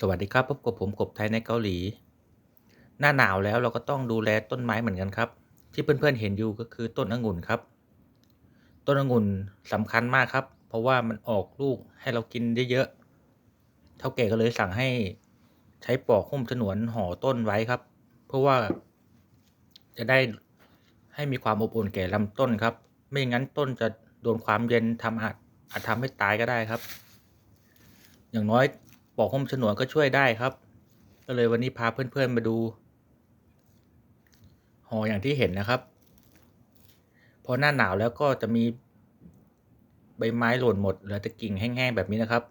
สวัสดีครับพบกับผมกบไทยในเกาหลี หน้าหนาวแล้วเราก็ต้องดูแลต้นไม้เหมือนกันครับ ที่เพื่อนๆเห็นอยู่ก็คือต้นองุ่นครับ ต้นองุ่นสำคัญมากครับ เพราะว่ามันออกลูกให้เรากินได้เยอะเท่าแก่ก็เลยสั่งให้ใช้ปอกหุ้มฉนวนห่อต้นไว้ครับ เพื่อว่าจะได้ให้มีความอบอุ่นแก่ลำต้นครับ ไม่อย่างนั้นต้นจะโดนความเย็นทำอาจอาจทำให้ตายก็ได้ครับ อย่างน้อย ปอกหุ้มฉนวนก็ช่วยได้ครับ ก็เลยวันนี้พาเพื่อนๆมาดูห่ออย่างที่เห็นนะครับ พอหน้าหนาวแล้วก็จะมีใบไม้หล่นหมดเหลือแต่กิ่งแห้งๆแบบนี้นะครับ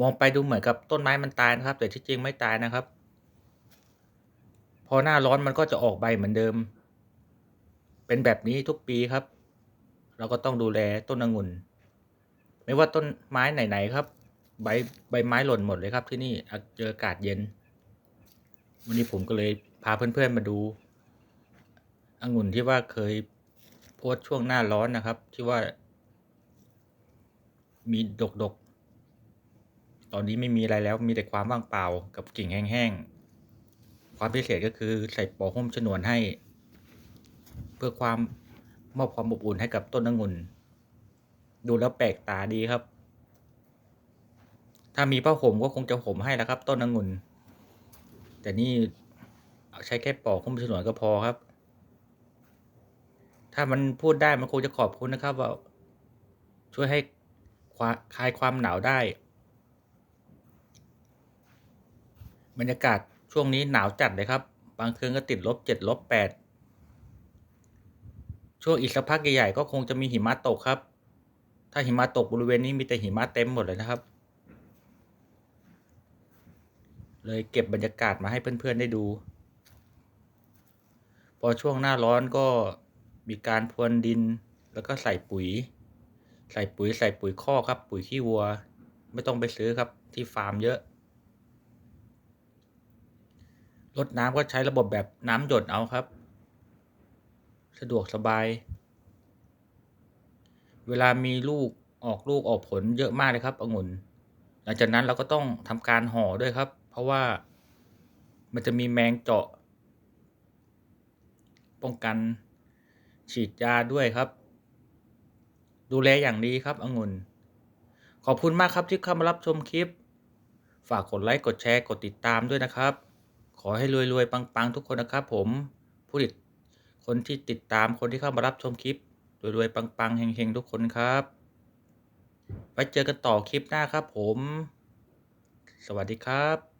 มองไปดูเหมือนกับต้นไม้มันตายนะครับ แต่ที่จริงไม่ตายนะครับ พอหน้าร้อนมันก็จะออกใบเหมือนเดิม เป็นแบบนี้ทุกปีครับ เราก็ต้องดูแลต้นองุ่น ไม่ว่าต้นไม้ไหนๆครับ ใบใบไม้หล่นหมดเลยครับที่นี่เจออากาศเย็น วันนี้ผมก็เลยพาเพื่อนๆมาดูองุ่นที่ว่าเคยโพสช่วงหน้าร้อนนะครับ ที่ว่า มีดกดกตอนนี้ไม่มีอะไรแล้วมีแต่ความว่างเปล่ากับกิ่งแห้งๆ ความพิเศษก็คือใส่ปอกหุ้มฉนวนให้ เพื่อความมอบความอบอุ่นให้กับต้นองุ่น ดูแล้วแปลกตาดีครับ ถ้ามีผ้าห่มก็คงจะห่มให้แล้วครับ ต้นองุ่นแต่นี่ใช้แค่ปอกหุ้มฉนวนก็พอครับ ถ้ามันพูดได้มันคงจะขอบคุณนะครับ ว่า ช่วยให้คลายความหนาวได้ บรรยากาศช่วงนี้หนาวจัดเลยครับ บางคืนก็ติดลบเจ็ดลบแปดช่วงอีกสักพักใหญ่ๆก็คงจะมีหิมะตกครับ ถ้าหิมะตกบริเวณนี้มีแต่หิมะเต็มหมดเลยนะครับ เลยเก็บบรรยากาศมาให้เพื่อนๆได้ดู พอช่วงหน้าร้อนก็มีการพรวนดินแล้วก็ใส่ปุ๋ย ใส่ปุ๋ยใส่ปุ๋ยข้อครับ ปุ๋ยขี้วัว ไม่ต้องไปซื้อครับที่ฟาร์มเยอะรดน้ำก็ใช้ระบบแบบน้ำหยดเอาครับ สะดวกสบาย เวลามีลูกออกลูกออกผลเยอะมากเลยครับองุ่น หลังจากนั้นเราก็ต้องทำการห่อด้วยครับ เพราะว่ามันจะมีแมงเจาะ ป้องกันฉีดยาด้วยครับ ดูแลอย่างดีครับองุ่น ขอบคุณมากครับที่เข้ามารับชมคลิป ฝากกดไลค์กดแชร์กดติดตามด้วยนะครับ ขอให้รวยๆปังๆทุกคนนะครับผมผู้ติดคนที่ติดตามคนที่เข้ามารับชมคลิปรวยๆปังๆเฮงๆทุกคนครับ ไว้เจอกันต่อคลิปหน้าครับผม สวัสดีครับ